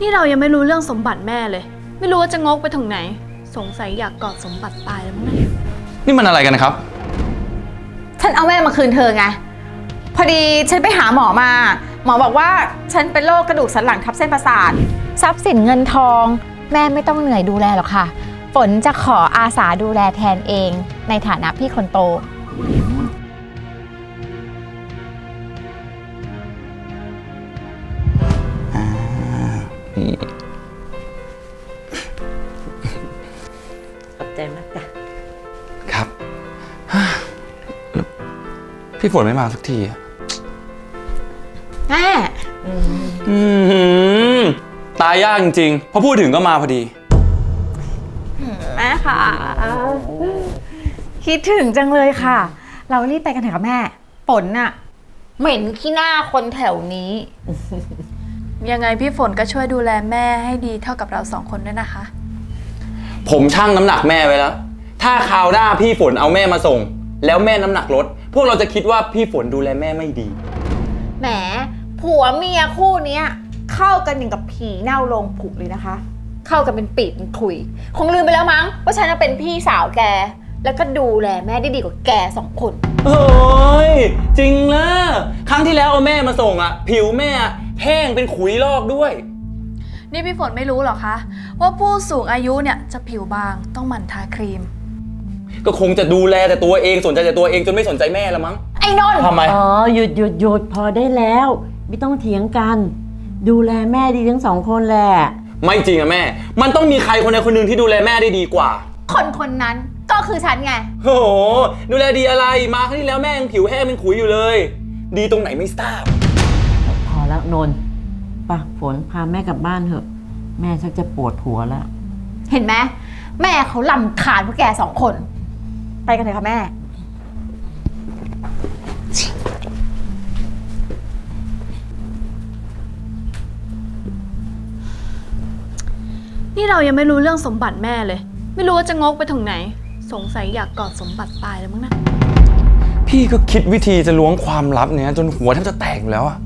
นี่เรายังไม่รู้เรื่องสมบัติแม่เลย ไม่รู้ว่าจะงกไปถึงไหน สงสัยอยากกอดสมบัติตายแล้วมั้งเนี่ยนี่มันอะไรกันนะครับ ฉันเอาแม่มาคืนเธอไง พอดีฉันไปหาหมอมา หมอบอกว่าฉันเป็นโรคกระดูกสันหลังทับเส้นประสาท ทรัพย์สินเงินทอง แม่ไม่ต้องเหนื่อยดูแลหรอกค่ะ ฝนจะขออาสาดูแลแทนเอง ในฐานะพี่คนโต นี่ขอบใจมากจ้ะครับแล้วพี่ฝนไม่มาสักทีอะแม่อืมตายยากจริงๆพอพูดถึงก็มาพอดี แม่ค่ะ คิดถึงจังเลยค่ะ เรารีบไปกันเถอะค่ะแม่ฝนน่ะ เหม็นขี้หน้าคนแถวนี้ ยังไงพี่ฝนก็ช่วยดูแลแม่ให้ดีเท่ากับเราสองคนด้วยนะคะ ผมชั่งน้ำหนักแม่ไว้แล้ว ถ้าคราวหน้าพี่ฝนเอาแม่มาส่ง แล้วแม่น้ำหนักลด พวกเราจะคิดว่าพี่ฝนดูแลแม่ไม่ดี แหม ผัวเมียคู่เนี้ย เข้ากันอย่างกับผีเน่าโลงผุเลยนะคะ เข้ากันเป็นปีกเป็นขุย คงลืมไปแล้วมั้งว่าฉันน่ะเป็นพี่สาวแก แล้วก็ดูแลแม่ได้ดีกว่าแกสองคน เฮ้ย จริงเลยครั้งที่แล้วเอาแม่มาส่งอะผิวแม่อะ แห้งเป็นขุยลอกด้วย นี่พี่ฝนไม่รู้หรอคะ ว่าผู้สูงอายุเนี่ยจะผิวบางต้องหมั่นทาครีม ก็คงจะดูแลแต่ตัวเองสนใจแต่ตัวเองจนไม่สนใจแม่ละมั้ง ไอ้นนท์ทำไม อ๋อหยุดหยุดหยุดพอได้แล้ว ไม่ต้องเถียงกัน ดูแลแม่ดีทั้งสองคนแหละ ไม่จริงอะแม่ มันต้องมีใครคนใดคนหนึ่งที่ดูแลแม่ได้ดีกว่า คนคนนั้นก็คือฉันไง โอ้โห ดูแลดีอะไร มาครั้งที่แล้วแม่ยังผิวแห้งเป็นขุยอยู่เลย ดีตรงไหนไม่ทราบพอ แล้วนนท์ไป่ะฝนพาแม่กลับบ้านเถอะ แม่ชักจะปวดหัวแล้ว เห็นไหมแม่เขาลำคาญพวกแกสองคน ไปกันเถอะค่ะแม่ นี่เรายังไม่รู้เรื่องสมบัติแม่เลย ไม่รู้ว่าจะงกไปถึงไหน สงสัยอยากกอดสมบัติตายแล้วมั้งนะ พี่ก็คิดวิธีจะล้วงความลับเนี้ยจนหัวแทบจะแตกอยู่แล้วอะ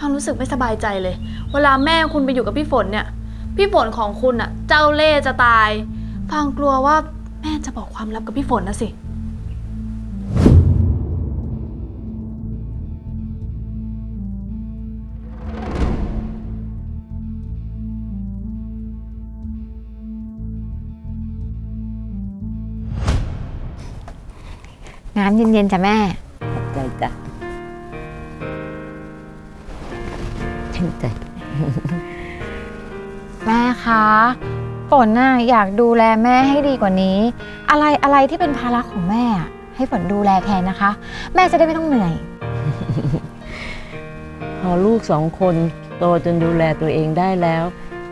พังรู้สึกไม่สบายใจเลย เวลาแม่คุณไปอยู่กับพี่ฝนเนี่ย พี่ฝนของคุณอะเจ้าเล่ห์จะตายพังกลัวว่าแม่จะบอกความลับกับพี่ฝนนะสิ น้ำเย็นๆจ้ะแม่ขอบใจจ้ะ ชื่นใจแม่คะฝนน่ะอยากดูแลแม่ให้ดีกว่านี้ อะไรอะไรที่เป็นภาระของแม่อะให้ฝนดูแลแทนนะคะ แม่จะได้ไม่ต้องเหนื่อย พอลูกสองคนโตจนดูแลตัวเองได้แล้ว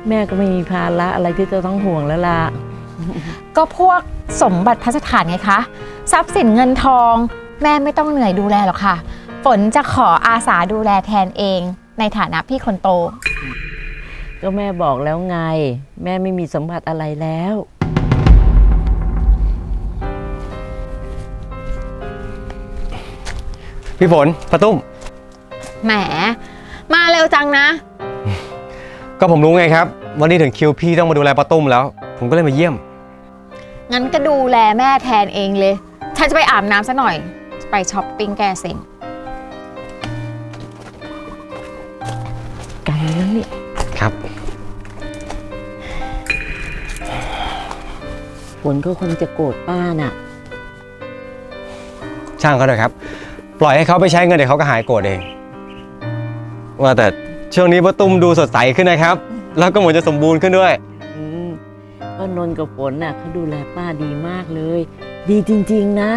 แม่ก็ไม่มีภาระอะไรที่จะต้องห่วงแล้วล่ะ ก็พวกสมบัติพัสถานไงคะ ทรัพย์สินเงินทอง แม่ไม่ต้องเหนื่อยดูแลหรอกค่ะ ฝนจะขออาสาดูแลแทนเอง ในฐานะพี่คนโต ก็แม่บอกแล้วไง แม่ไม่มีสมบัติอะไรแล้ว พี่ฝนปะตุ้ม แหม มาเร็วจังนะ ก็ผมรู้ไงครับ วันนี้ถึงคิวพี่ต้องมาดูแลปะตุ้มแล้ว ผมก็เลยมาเยี่ยม งั้นก็ดูแลแม่แทนเองเลย ฉันจะไปอาบน้ำซะหน่อยไปช้อปปิ้งแก้เซ็ง กันนั้นนี่ ครับ ฝนก็คงจะโกรธป้าน่ะ ช่างเขาเถอะครับ ปล่อยให้เขาไปใช้เงินเดี๋ยวเขาก็หายโกรธเอง ว่าแต่ช่วงนี้ปะตุ้มดูสดใสขึ้นนะครับ แล้วก็เหมือนจะสมบูรณ์ขึ้นด้วย อืมก็นนท์กับฝนน่ะเขาดูแลป้าดีมากเลย ดีจริงๆนะ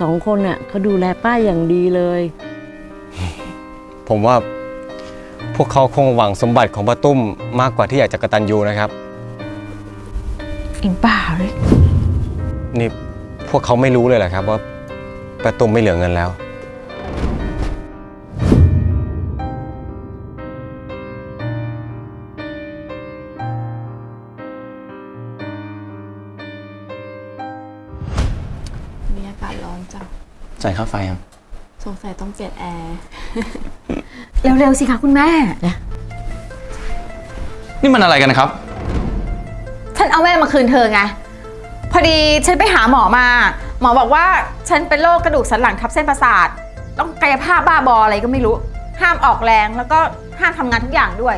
สองคนน่ะเขาดูแลป้าอย่างดีเลย ผมว่า พวกเขาคงหวังสมบัติของปะตุ้มมากกว่าที่อยากจะกระตันยูนะครับอิงบ้าเลย นี่พวกเขาไม่รู้เลยเหรอครับว่าปะตุ้มไม่เหลือเงินแล้ว มีอากาศร้อนจังจ่ายค่าไฟยังสงสัยต้องเปลี่ยนแอร์ เร็วๆสิคะคุณแม่ นี่มันอะไรกันนะครับ ฉันเอาแม่มาคืนเธอไง พอดีฉันไปหาหมอมา หมอบอกว่าฉันเป็นโรคกระดูกสันหลังทับเส้นประสาท ต้องกายภาพบ้าบออะไรก็ไม่รู้ ห้ามออกแรงแล้วก็ห้ามทำงานทุกอย่างด้วย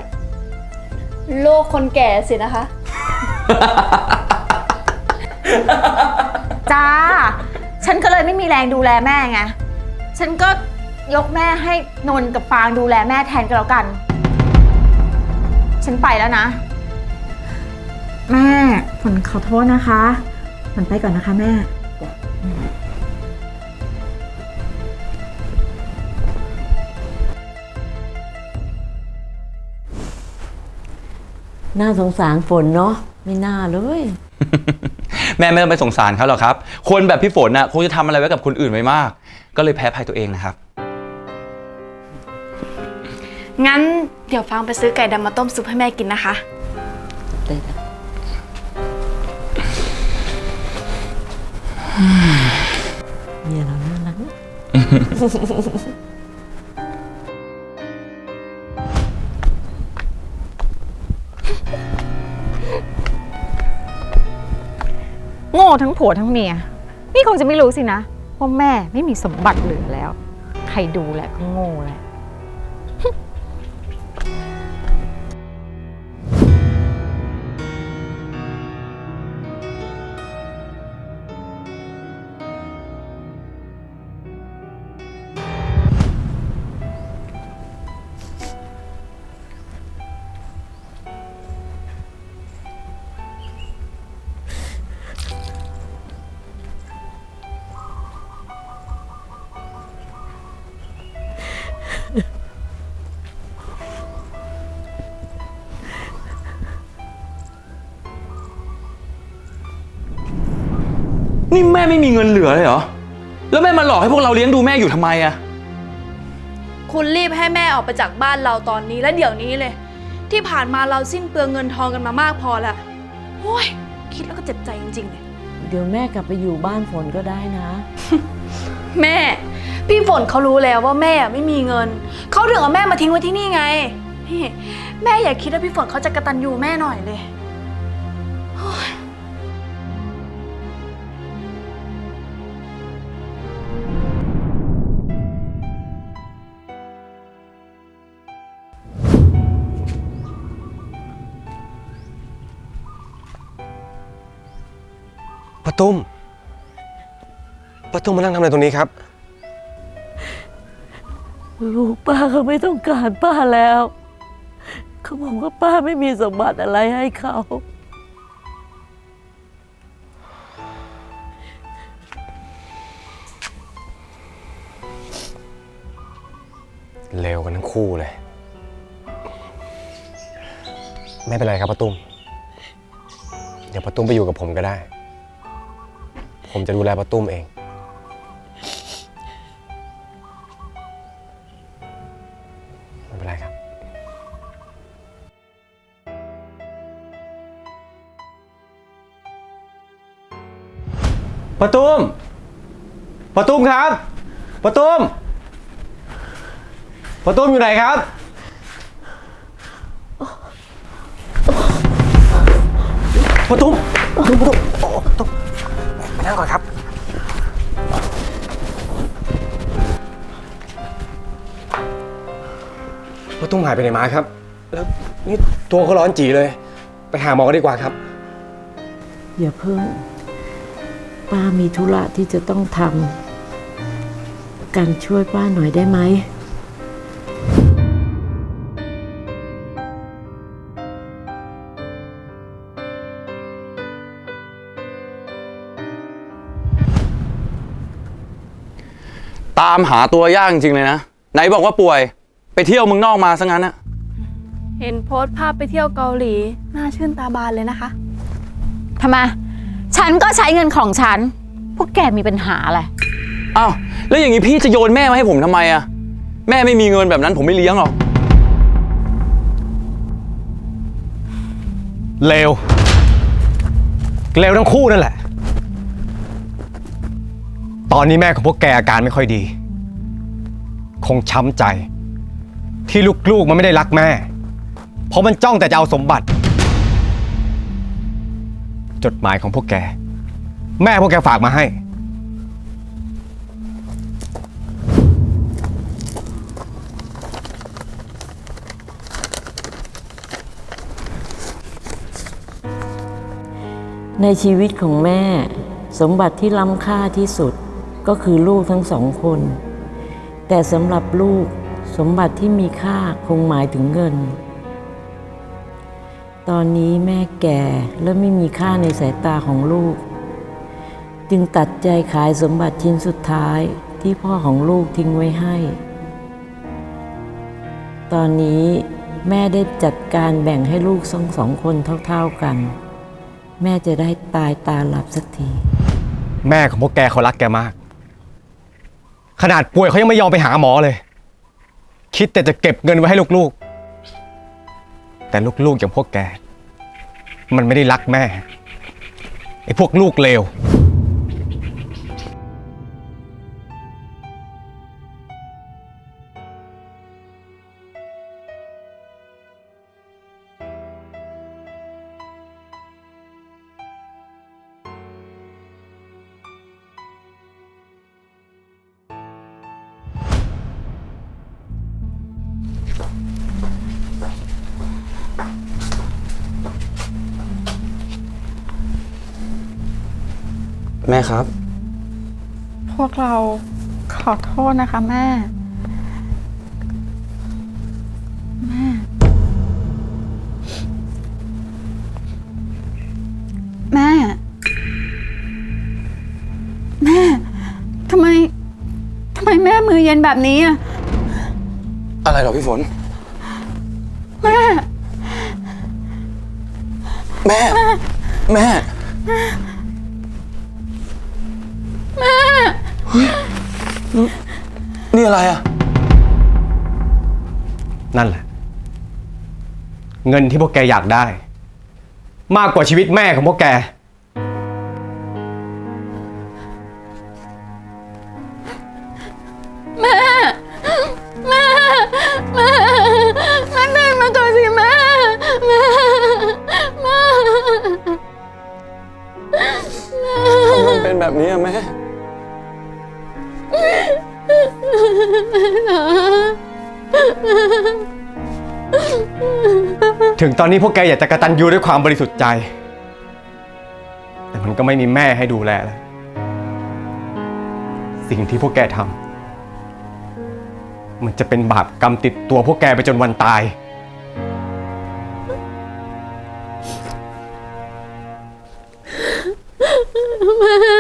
โลกคนแก่สินะคะ จ้า ฉันก็เลยไม่มีแรงดูแลแม่ไง ฉันก็ ยกแม่ให้นนท์กับฟางดูแลแม่แทนก็แล้วกัน ฉันไปแล้วนะ แม่ฝนขอโทษนะคะฝนไปก่อนนะคะแม่ น่าสงสารฝนเนาะไม่น่าเลย แม่ไม่ต้องไปสงสารเขาหรอกครับ คนแบบพี่ฝนน่ะคงจะทำอะไรไว้กับคนอื่นไว้มาก ก็เลยแพ้ภัยตัวเองนะครับ งั้นเดี๋ยวฟังไปซื้อไก่ดำมาต้มซุปให้แม่กินนะคะ ได้จ้ะเมียเราน่ารักนะโง่ทั้งผัวทั้งเมีย นี่คงจะไม่รู้สินะว่าแม่ไม่มีสมบัติเหลือแล้ว ใครดูแลก็โง่แหละ นี่แม่ไม่มีเงินเหลือเลยเหรอ แล้วแม่มาหลอกให้พวกเราเลี้ยงดูแม่อยู่ทำไมอะคุณรีบให้แม่ออกไปจากบ้านเราตอนนี้และเดี๋ยวนี้เลย ที่ผ่านมาเราสิ้นเปลืองเงินทองกันมามากพอแล้วโอ้ยคิดแล้วก็เจ็บใจจริงๆเลย เดี๋ยวแม่กลับไปอยู่บ้านฝนก็ได้นะ แม่ พี่ฝนเขารู้แล้วว่าแม่ไม่มีเงิน เขาถึงเอาแม่มาทิ้งไว้ที่นี่ไงนี่แม่อย่าคิดว่าพี่ฝนเขาจะกระตันยูแม่หน่อยเลยป้า ตุ้มป้าตุ้มมานั่งทำอะไรตรงนี้ครับ ลูกป้าเขาไม่ต้องการป้าแล้ว เขาบอกว่าป้าไม่มีสมบัติอะไรให้เขา เลวกันทั้งคู่เลย ไม่เป็นไรครับป้าตุ้ม เดี๋ยวป้าตุ้มไปอยู่กับผมก็ได้ ผมจะดูแลป้าตุ้มเอง ไม่เป็นไรครับป้าตุ้มป้าตุ้มครับป้าตุ้มป้าตุ้มอยู่ไหนครับป้าตุ้มป้าตุ้มป้าตุ้มโอ้ป้าตุ้ม นั่งก่อนครับป้าตุ้มหายไปไหนมาครับ แล้วนี่ตัวก็ร้อนจีเลย ไปหาหมอกันดีกว่าครับ อย่าเพิ่ง ป้ามีธุระที่จะต้องทำกันช่วยป้าหน่อยได้ไหม ตามหาตัวยากจริงๆเลยนะ ไหนบอกว่าป่วย ไปเที่ยวเมืองนอกมาซะงั้นอะเห็นโพสต์ภาพไปเที่ยวเกาหลีน่าชื่นตาบานเลยนะคะ ทำไม ฉันก็ใช้เงินของฉัน พวกแกมีปัญหาอะไร อ้าวแล้วอย่างนี้พี่จะโยนแม่มาให้ผมทำไมอะแม่ไม่มีเงินแบบนั้นผมไม่เลี้ยงหรอกเลวเลวทั้งคู่นั่นแหละ ตอนนี้แม่ของพวกแกอาการไม่ค่อยดี คงช้ำใจ ที่ลูกๆมันไม่ได้รักแม่ เพราะมันจ้องแต่จะเอาสมบัติ จดหมายของพวกแก แม่พวกแกฝากมาให้ ในชีวิตของแม่ สมบัติที่ล้ำค่าที่สุด ก็คือลูกทั้งสองคน แต่สำหรับลูกสมบัติที่มีค่าคงหมายถึงเงิน ตอนนี้แม่แก่และไม่มีค่าในสายตาของลูก จึงตัดใจขายสมบัติชิ้นสุดท้ายที่พ่อของลูกทิ้งไว้ให้ ตอนนี้แม่ได้จัดการแบ่งให้ลูกสองสองคนเท่าๆกัน แม่จะได้ตายตาหลับสักที แม่ของพวกแกเขารักแกมาก ขนาดป่วยเขายังไม่ยอมไปหาหมอเลย คิดแต่จะเก็บเงินไว้ให้ลูกๆ แต่ลูกๆอย่างพวกแก มันไม่ได้รักแม่ ไอ้พวกลูกเลว แม่ครับ พวกเราขอโทษนะคะแม่ แม่ แม่ แม่ ทำไม ทำไมแม่มือเย็นแบบนี้อะอะไรเหรอพี่ฝน แม่ แม่ แม่แม่ อะไรอะ นั่นแหละ เงินที่พวกแกอยากได้ มากกว่าชีวิตแม่ของพวกแก ถึงตอนนี้พวกแกอยากจะกระตันยูด้วยความบริสุทธิ์ใจ แต่มันก็ไม่มีแม่ให้ดูแลแล้ว สิ่งที่พวกแกทำมันจะเป็นบาปกรรมติดตัวพวกแกไปจนวันตาย แม่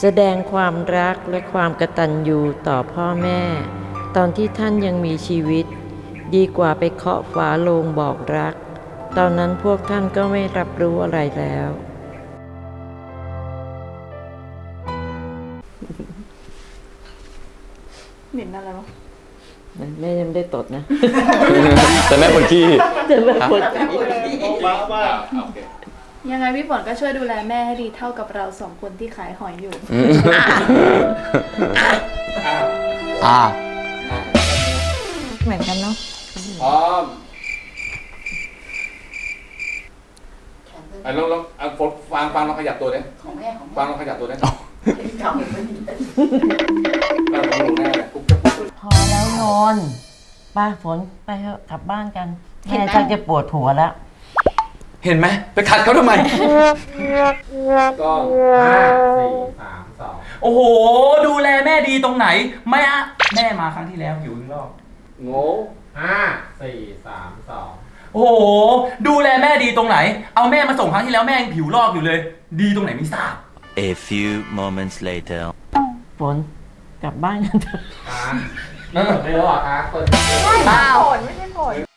แสดงความรักและความกตัญญูต่อพ่อแม่ ตอนที่ท่านยังมีชีวิต ดีกว่าไปเคาะฝาโลงบอกรัก ตอนนั้นพวกท่านก็ไม่รับรู้อะไรแล้ว เหม็นอะไรวะแม่ยังไม่ได้ตดนะ แต่แม่คนขี้แต่แม่ปวดใจ ยังไงพี่ฝนก็ช่วยดูแลแม่ให้ดีเท่ากับเราสองคนที่ขายหอยอยู่ อ่า เหมือนกันเนาะ พร้อมไอ้ลองลองเอาฟงฟังฟังลองขยับตัวดิของแม่ของฟังลองขยับตัวดิจำไม่ดีก็ลงลงแน่เลยปุ๊บจะปุ๊บพอแล้วนอนป้าฝนไปเถอะกลับบ้านกันแม่ชักจะปวดหัวแล้ว เห็นไหมไปขัดเขาทำไมก็ห้าสี่สามสองโอ้โห ดูแลแม่ดีตรงไหน แม่อะแม่มาครั้งที่แล้วอยู่อีกรอบ โง่ห้าสี่สามสองโอ้โห ดูแลแม่ดีตรงไหน เอาแม่มาส่งครั้งที่แล้วแม่ยังผิวลอกอยู่เลย ดีตรงไหนไม่ทราบ A few moments later. ฝนกลับบ้านกันเถอะ อ่าไม่หมดเลยเหรออะเปิดผลไม่ใช่ผล